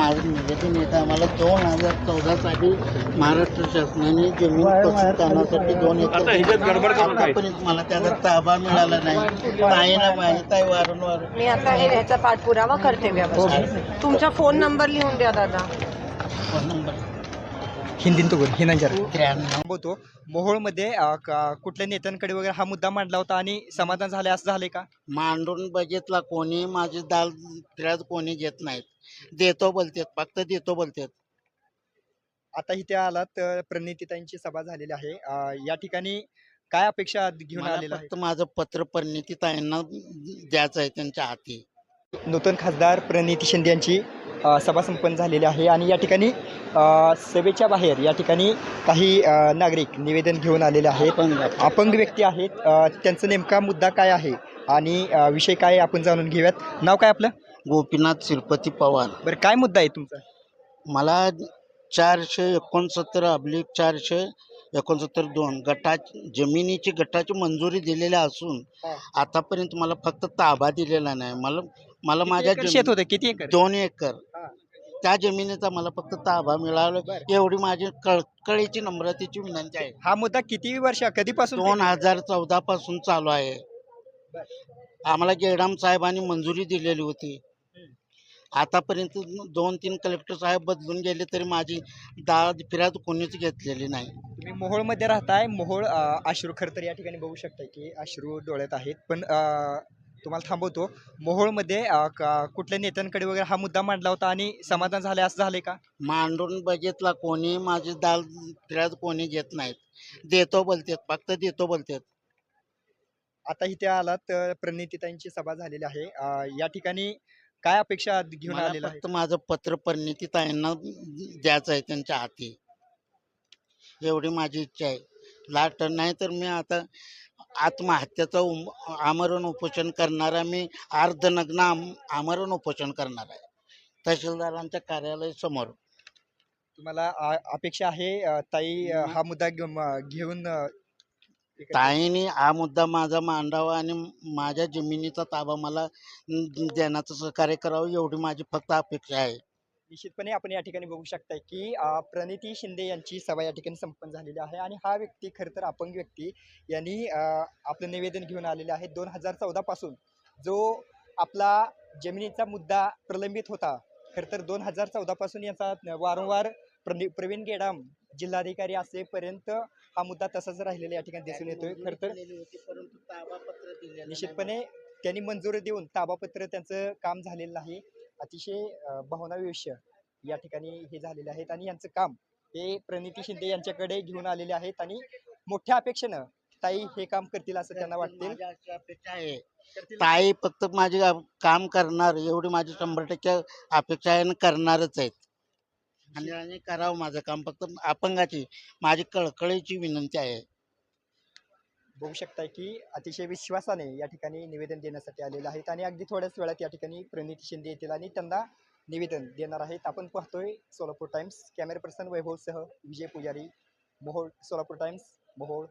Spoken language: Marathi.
माझं निवेदन येतं आम्हाला दोन हजार चौदा साली महाराष्ट्र शासनाने जमीन पशुधनासाठी दोन एकर? आतापर्यंत मला त्याचा ताबा मिळाला नाही. ताईना माहीत आहे वारंवार मी आता हे ह्याचा पाठपुरावा करते व्यवस्थित. तुमचा फोन नंबर लिहून द्या दादा. Phone number. हिंदीन तो हिनांजर थांबवतो मोहोळमध्ये का- कुठल्या नेत्यांकडे वगैरे हा मुद्दा मांडला होता आणि समाधान झाले असं झालंय का? मांडून बघितला कोणी माझी दाल फिर्याद कोणी घेत नाहीत. देतो बोलतात फक्त देतो बोलतात. आता इथे आलात तर प्रणितीताईंची सभा झालेली आहे. अ, या ठिकाणी काय अपेक्षा घेऊन मला आलेला फक्त माझं पत्र परिणिती ताईंना द्यायचं आहे त्यांच्या हाती. आहे नूतन खासदार प्रणिती शिंदे यांची. सभा संपन्न झालेली आहे आणि या ठिकाणी सभेच्या बाहेर या ठिकाणी काही नागरिक निवेदन घेऊन आलेले आहेत. अपंग व्यक्ती. आहेत. त्यांचा नेमका मुद्दा काय आहे आणि विषय काय आपण जाणून घेऊयात. नाव काय आपलं? गोपीनाथ शिरपती पवार. बरं काय मुद्दा आहे तुमचा? मला चारशे एकोणसत्तर अब्लिक चारशे एकोणसत्तर दोन गटा जमिनीची गटाची मंजुरी दिलेली असून. आतापर्यंत मला फक्त ताबा दिलेला नाही. मला मला माझ्या एकर शेत होते? किती एकर? दोन एकर. हा. त्या जमिनीचा मला फक्त ताबा मिळाला. बरं. एवढी माझी कळकळीची नम्रतेची विनंती आहे. हा मुद्दा किती वर्ष कधीपासून दोन हजार चौदा पासून चालू आहे. आम्हाला गेडाम साहेबांनी मंजुरी दिलेली होती. आतापर्यंत दोन तीन कलेक्टर साहेब बदलून गेले तरी माझी दाद फिर्याद कोणीच घेतलेली नाही. तुम्ही मोहोळमध्ये राहताय. मोहोळ अ, अश्रू खरं तर या ठिकाणी बघू शकताय की अश्रू डोळ्यात आहेत. पण अ, तुम्हाला थांबवतो. मोहोळमध्ये अ, का- कुठल्या नेत्यांकडे वगैरे हा मुद्दा मांडला होता आणि समाधान झाले असं झालंय का? मांडून बघितला कोणी माझी दाल फिर्याद कोणी घेत नाहीत. देतो बोलतात फक्त देतो बोलतात. आता इथे आलात तर प्रणितीताईंची सभा झालेली आहे. अ, या ठिकाणी काय अपेक्षा घेऊन मला आलेला आहे? फक्त माझं पत्र परिणिती ताईंना द्यायचं आहे त्यांच्या हाती. एवढी माझी इच्छा आहे. लाट नाही तर मी आता आत्महत्याचं आमरण उपोषण करणारा मी अर्धनग्न आम आमरण उपोषण करणार आहे. तहसीलदारांच्या कार्यालय समोर तुम्हाला अ, अपेक्षा आहे ताई हा मुद्दा घेऊन घेऊन ताईंनी हा मुद्दा माझा मांडावा आणि माझ्या जमिनीचा ताबा मला देण्याचं सहकार्य करावं एवढी माझी फक्त अपेक्षा आहे. निश्चितपणे आपण या ठिकाणी बघू शकताय की प्रणिती शिंदे यांची सभा या ठिकाणी संपन्न झालेली आहे आणि हा व्यक्ती खरं तर अपंग व्यक्ती यांनी आपलं निवेदन घेऊन आलेले आहे. दोन हजार चौदापासून जो आपला जमिनीचा मुद्दा प्रलंबित होता खरं तर दोन हजार चौदापासून याचा वारंवार प्रणी प्रवीण गेडाम जिल्हाधिकारी असेपर्यंत हा मुद्दा तसाच राहिलेला या ठिकाणी दिसून येतोय. खरं तर ताबापत्र निश्चितपणे त्यांनी मंजुरी देऊन ताबापत्र त्यांचं काम झालेलं नाही अतिशय भावनाविष्य या ठिकाणी हे झालेले आहेत आणि यांचं काम हे प्रणिती शिंदे यांच्याकडे घेऊन आलेले आहेत आणि मोठ्या अपेक्षेनं ताई हे काम करतील असं त्यांना आहे. ताई फक्त माझे काम करणार एवढी माझी शंभर टक्के अपेक्षा आहे करणारच आहेत. आणि करावं माझं काम. फक्त अपंगाची माझी कळकळीची विनंती आहे. बघू शकताय की अतिशय विश्वासाने या ठिकाणी निवेदन देण्यासाठी आलेलं आहेत आणि अगदी थोड्याच वेळात या ठिकाणी प्रणिती शिंदे येतील आणि त्यांना निवेदन देणार आहेत. आपण पाहतोय सोलापूर टाइम्स कॅमेरा पर्सन वैभवसह विजय पुजारी मोहोळ सोलापूर टाइम्स मोहोळ.